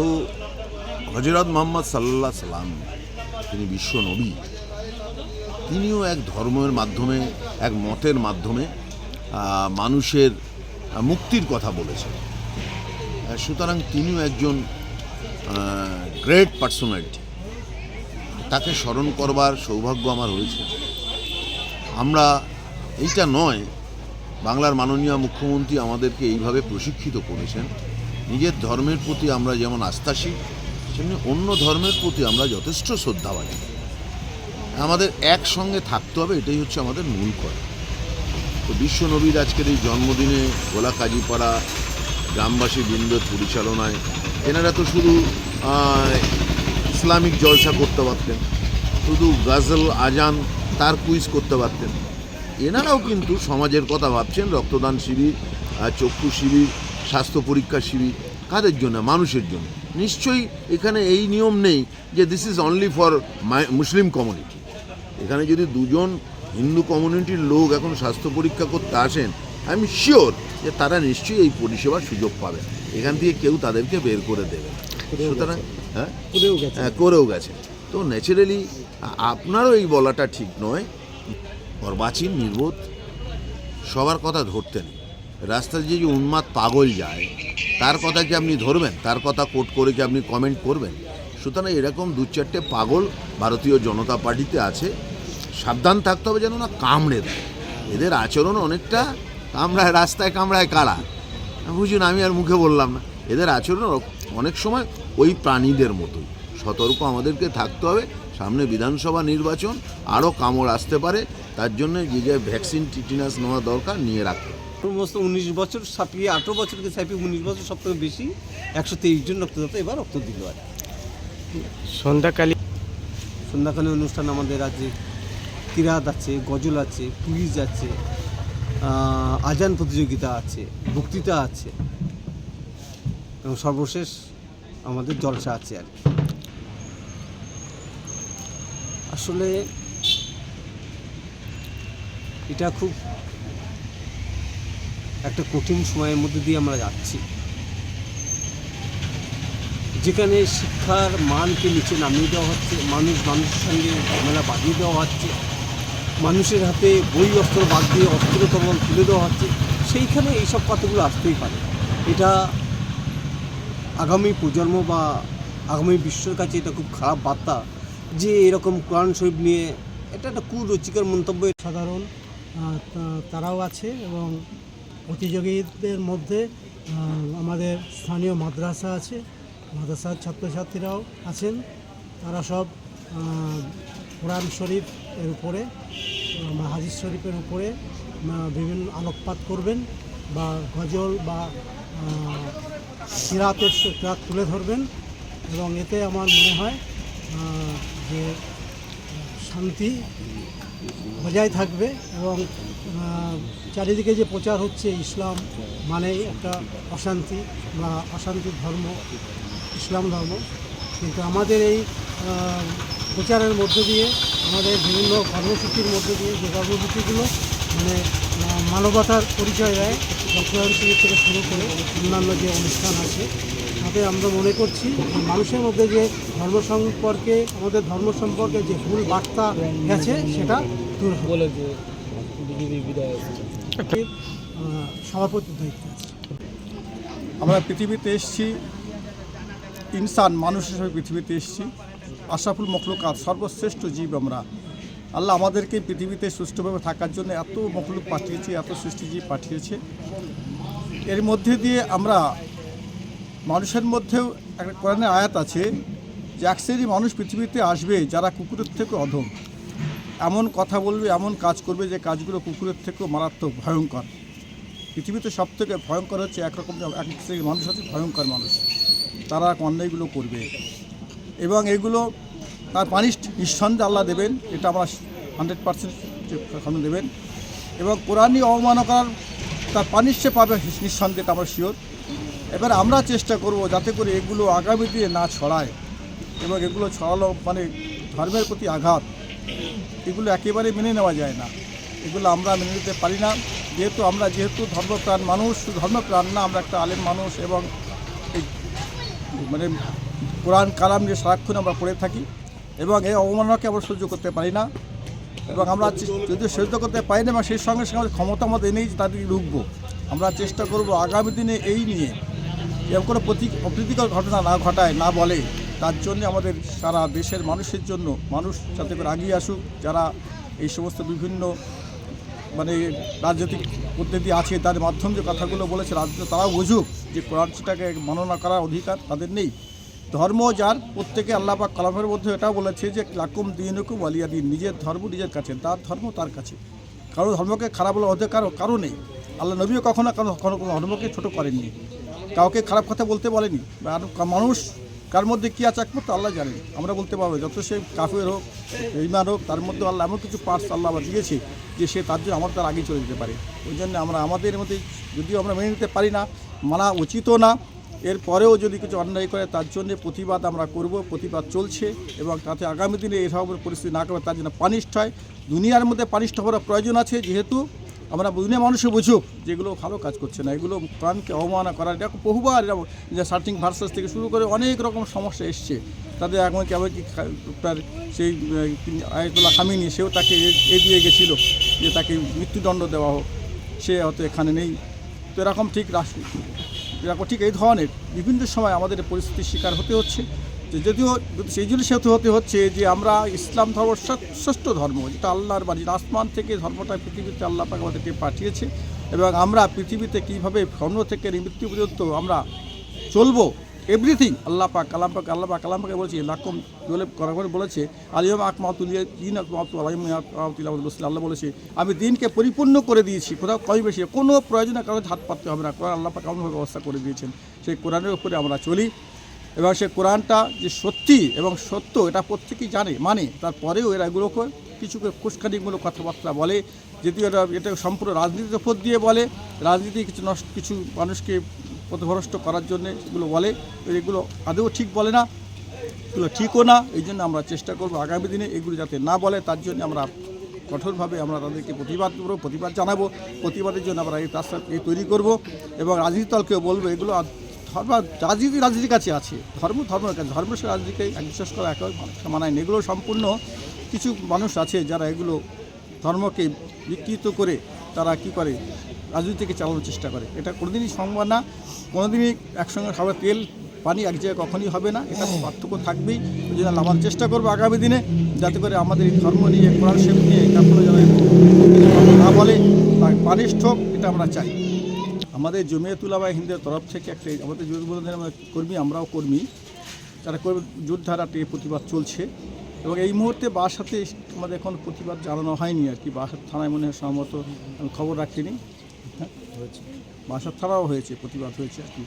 তো হজরত মোহাম্মদ সাল্লাহ সাল্লাম, তিনি বিশ্ব নবী। তিনিও এক ধর্মের মাধ্যমে, এক মতের মাধ্যমে মানুষের মুক্তির কথা বলেছেন। সুতরাং তিনিও একজন গ্রেট পার্সোনালিটি তাকে স্মরণ করবার সৌভাগ্য আমার হয়েছে। আমরা এইটা নয়, বাংলার মাননীয় মুখ্যমন্ত্রী আমাদেরকে এইভাবে প্রশিক্ষিত করেছেন। নিজের ধর্মের প্রতি আমরা যেমন আস্থাশীল, সেমনি অন্য ধর্মের প্রতি আমরা যথেষ্ট শ্রদ্ধাবাদী। আমাদের একসঙ্গে থাকতে হবে, এটাই হচ্ছে আমাদের মূল কথা। তো বিশ্ব নবীর আজকের এই জন্মদিনে গোলা কাজীপাড়া গ্রামবাসী বৃন্দের পরিচালনায়, এনারা তো শুধু ইসলামিক জলসা করতে পারতেন, শুধু গাজল, আজান, তার কুইজ করতে পারতেন। এনারাও কিন্তু সমাজের কথা ভাবছেন, রক্তদান শিবির চক্ষু শিবির স্বাস্থ্য পরীক্ষা শিবির কাদের জন্য? মানুষের জন্য। নিশ্চয়ই এখানে এই নিয়ম নেই যে this is only for Muslim community এখানে যদি দুজন হিন্দু কমিউনিটির লোক এখন স্বাস্থ্য পরীক্ষা করতে আসেন আই এম শিওর যে তারা নিশ্চয়ই এই পরিষেবার সুযোগ পাবে এখান থেকে কেউ তাদেরকে বের করে দেবে। সুতরাং হ্যাঁ? করেও গেছে। হ্যাঁ, করেও গেছে। তো ন্যাচারালি আপনারও এই বলাটা ঠিক নয়। অর্বাচীন নির্বোধ সবার কথা ধরতে নেই। রাস্তায় যে যে উন্মাদ পাগল যায়, তার কথা কি আপনি ধরবেন? তার কথা কোট করে কি আপনি কমেন্ট করবেন? সুতরাং এরকম দু চারটে পাগল ভারতীয় জনতা পার্টিতে আছে, সাবধান থাকতে হবে যেন না কামড়ে দেয়। এদের আচরণ অনেকটা কামড়ায়, রাস্তায় কামড়ায় কারা? বুঝুন, আমি আর মুখে বললাম না। এদের আচরণ অনেক সময় ওই প্রাণীদের মতোই। সতর্ক আমাদেরকে থাকতে হবে। সামনে বিধানসভা নির্বাচন, আরও কামড় আসতে পারে। তার জন্য যে যে ভ্যাকসিন টিটিনাস নেওয়া দরকার, নিয়ে রাখতে সমস্ত উনিশ বছর ছাপিয়ে আঠেরো বছরকে ছাপিয়ে উনিশ বছর সব থেকে বেশি একশো তেইশ জন রক্তদাতা এবার রক্ত দিল আর। সন্ধ্যাকালী সন্ধ্যাকালীন অনুষ্ঠান আমাদের আছে কিরাত আছে গজল আছে কুইজ আছে আজান প্রতিযোগিতা আছে বক্তৃতা আছে এবং সর্বশেষ আমাদের জলসা আছে আর কি। আসলে এটা খুব একটা কঠিন সময়ের মধ্যে দিয়ে আমরা যাচ্ছি। যেখানে শিক্ষার মানকে নিচে নামিয়ে দেওয়া হচ্ছে, মানুষ মানুষের সঙ্গে ঝামেলা বাঁধিয়ে দেওয়া হচ্ছে, মানুষের হাতে বই, অস্ত্র বাদ দিয়ে অস্ত্র কবল তুলে দেওয়া হচ্ছে, সেইখানে এইসব কথাগুলো আসতেই পারে। এটা আগামী প্রজন্ম বা আগামী বিশ্বের কাছে এটা খুব খারাপ বার্তা যে এরকম কোরআন শরীফ নিয়ে এটা একটা কুরুচিকর মন্তব্য। সাধারণ তারাও আছে এবং প্রতিযোগীদের মধ্যে আমাদের স্থানীয় মাদ্রাসা আছে, মাদ্রাসার ছাত্রছাত্রীরাও আছেন। তারা সব কোরআন শরীফ এর উপরে হাদিস শরীফের উপরে বিভিন্ন আলোকপাত করবেন বা গজল বা সিরাতের সিরাত তুলে ধরবেন। এবং এতে আমার মনে হয় যে শান্তি, বজায় থাকবে এবং চারিদিকে যে প্রচার হচ্ছে ইসলাম মানেই একটা অশান্তি বা অশান্তির ধর্ম, ইসলাম ধর্ম। কিন্তু আমাদের এই প্রচারের মধ্য দিয়ে, আমাদের বিভিন্ন কর্মসূচির মধ্য দিয়ে যে কর্মসূচিগুলো মানে মানবতার পরিচয় দেয় রক্তদান থেকে শুরু করে অন্যান্য যে অনুষ্ঠান আছে তাতে আমরা মনে করছি মানুষের মধ্যে যে ধর্ম সম্পর্কে আমাদের ধর্ম সম্পর্কে যে ভুল বার্তা গেছে সেটা দূর বলে যে সভাপতির দায়িত্ব আছে। আমরা পৃথিবীতে এসেছি ইনসান মানুষ হিসেবে পৃথিবীতে এসেছি। আশাফুল মখলুকাত সর্বশ্রেষ্ঠ জীব আমরা। আল্লাহ আমাদেরকে পৃথিবীতে সুষ্ঠুভাবে থাকার জন্য এত মখলুক পাঠিয়েছে এত সৃষ্টিজীব পাঠিয়েছে। এর মধ্যে দিয়ে আমরা মানুষের মধ্যেও একটা কোরআনের আয়াত আছে যে এক শ্রেণি মানুষ পৃথিবীতে আসবে যারা কুকুরের থেকে অধম। এমন কথা বলবে, এমন কাজ করবে যে কাজগুলো কুকুরের থেকেও মারাত্মক ভয়ঙ্কর। পৃথিবীতে সব থেকে ভয়ঙ্কর হচ্ছে একরকম এক শ্রেণির মানুষ হচ্ছে ভয়ঙ্কর মানুষ। তারা অন্যায়গুলো করবে। এবং এগুলো তার পানিশ নিঃসন্দেহে আল্লাহ দেবেন, এটা আমরা হান্ড্রেড পার্সেন্ট দেবেন। এবং কোরআনই অবমাননা করার তার পানিশ সে পাবে নিঃসন্দেহে, এটা আমরা শিওর। এবার আমরা চেষ্টা করব যাতে করে এগুলো আগামী দিনে না ছড়ায় এবং এগুলো ছড়ালো মানে ধর্মের প্রতি আঘাত, এগুলো একেবারে মেনে নেওয়া যায় না। এগুলো আমরা মেনে নিতে পারি না। যেহেতু আমরা যেহেতু ধর্মপ্রাণ মানুষ ধর্মপ্রাণ না, আমরা একটা আলেম মানুষ এবং মানে কোরআন কালাম নিয়ে সারাক্ষণ আমরা পড়ে থাকি এবং এই অবমাননাকে আমরা সহ্য করতে পারি না এবং আমরা যদি সহ্য করতে পারি না, এবং সেই সঙ্গে সঙ্গে ক্ষমতা আমাদের নেই যে তাদেরকে রুখবো। আমরা চেষ্টা করব আগামী দিনে এই নিয়ে এরকম কোনো প্রতি, অপ্রীতিকর ঘটনা না ঘটায়, না বলে, তার জন্য আমাদের সারা দেশের মানুষের জন্য মানুষ যাতে করে আগিয়ে আসুক, যারা এই সমস্ত বিভিন্ন মানে রাজনৈতিক পদ্ধতি আছে, তার মাধ্যমে যে কথাগুলো বলেছে রাজনীতি তারাও বুঝুক যে কোরআন সেটাকে মাননা করার অধিকার তাদের নেই। ধর্ম যার, প্রত্যেকে আল্লাপাক কালামের মধ্যে এটাও বলেছে যে, লাকুম দিনুকুম আলিয়া দিন, নিজের ধর্ম নিজের কাছে, তার ধর্ম তার কাছে। কারও ধর্মকে খারাপ বলার অধিকার কারও নেই। আল্লাহ নবীও কখনো কোনো কখনো কোনো ধর্মকে ছোটো করেননি। কাউকে খারাপ কথা বলতে বলেনি। আর মানুষ কার মধ্যে কী আছে একমাত্র আল্লাহ জানেন আমরা বলতে পারব যত সে কাফের হোক ইমান হোক, তার মধ্যে আল্লাহ এমন কিছু পার্টস আল্লাহ আবার দিয়েছে যে সে তার জন্য আমার তার আগে চলে যেতে পারে। ওই জন্য আমরা আমাদের মধ্যে যদিও আমরা মেনে নিতে পারি না, মানা উচিতও না। এরপরেও যদি কিছু অন্যায় করে, তার জন্য প্রতিবাদ আমরা করব, প্রতিবাদ চলছে এবং তাতে আগামী দিনে এসব পরিস্থিতি না করে তার জন্য পানিষ্ঠ হয়। দুনিয়ার মধ্যে পানিষ্ঠ হওয়ার প্রয়োজন আছে, যেহেতু আমরা দুনিয়া মানুষে বুঝুক যেগুলো ভালো কাজ করছে না এগুলো প্রাণকে অবমাননা করার এটা বহুবার যে সার্চিং ভার্সাস থেকে শুরু করে অনেক রকম সমস্যা এসছে। তাদের এখন কি তার সেই আহ, আয়তুল্লাহ খামিনি সেও তাকে এগিয়ে গেছিল যে তাকে মৃত্যুদণ্ড দেওয়া হোক। সে হয়তো এখানে নেই। তো এরকম ঠিক রাষ্ট্র এরকম ঠিক এই ধরনের বিভিন্ন সময় আমাদের পরিস্থিতির শিকার হতে হচ্ছে। যদিও সেই জন্য সেহেতু হতে হচ্ছে যে আমরা ইসলাম ধর্ম শ্রেষ্ঠ- ধর্ম, যেটা আল্লাহর বাণী আসমান থেকে ধর্মটা পৃথিবীতে আল্লাহ পাক আমাদেরকে পাঠিয়েছে এবং আমরা পৃথিবীতে কীভাবে ধর্ম থেকে মৃত্যু পর্যন্ত আমরা চলবো এভরিথিং আল্লাহ পাক, কালাম পাক, আল্লাহ পাক, কালাম পাকে বলছে, লাকম বলে করা করে বলেছে আলিয়ম আকমাতুলিয়া দিন আলিম আল্লাহ বলেছে, আমি দিনকে পরিপূর্ণ করে দিয়েছি, কোথাও কমই বেশি, কোনো প্রয়োজনে কারণে হাত পাততে হবে না, কোরআন আল্লাহ পাক এমনভাবে ব্যবস্থা করে দিয়েছেন, সেই কোরআনের উপরে আমরা চলি। এবং সে কোরআনটা যে সত্যি এবং সত্য, এটা প্রত্যেকেই জানে মানে। তারপরেও এরা এগুলোকে কিছু কুস্কানিমূলক কথাবার্তা বলে, যদিও এটা এটা সম্পূর্ণ রাজনীতির উপর দিয়ে বলে, রাজনীতি কিছু নষ্ট, কিছু মানুষকে পথভ্রষ্ট করার জন্য এগুলো বলে এগুলো আদৌ ঠিক বলে না, এগুলো ঠিকও না, এই জন্য আমরা চেষ্টা করব আগামী দিনে এগুলো যাতে না বলে, তার জন্য আমরা কঠোরভাবে আমরা তাদেরকে প্রতিবাদ করব, প্রতিবাদ জানাব, প্রতিবাদের জন্য আমরা এই রাস্তা তৈরি করব এবং রাজনীতি দলকেও বলব, এগুলো ধর্ম, রাজনীতি, রাজনীতির কাছে আছে। ধর্ম ধর্মের কাছে ধর্মের রাজনীতিকে এক বিশ্বাস করা, একেবারে মানায় না। এগুলো সম্পূর্ণ কিছু মানুষ আছে যারা এগুলো ধর্মকে বিকৃত করে তারা কি করে? রাজনীতিকে চালানোর চেষ্টা করে। এটা কোনোদিনই সম্ভব না। কোনোদিনই একসঙ্গে সবাই তেল, পানি এক জায়গায় কখনই হবে না। এটা পার্থক্য থাকবেই। ওই জন্য আমার চেষ্টা করব আগামী দিনে যাতে করে আমাদের এই ধর্ম নিয়ে, কোরআন শেপ নিয়ে কাপড় যারা না বলে, তার পানিষ্ঠ এটা আমরা চাই। আমাদের জমিয়তুলামা হিন্দের তরফ থেকে একটা আমাদের বন্ধুদের কর্মী, আমরাও কর্মী। তারা কর্মী যোদ্ধারাটি প্রতিবাদ চলছে। এবং এই মুহূর্তে বাসাতে আমাদের এখন প্রতিবাদ জানানো হয়নি আর কি। বাসার থানায় মনে হয় আমি খবর রাখিনি হ্যাঁ? বাসার থানাও হয়েছে, প্রতিবাদ হয়েছে আর কি।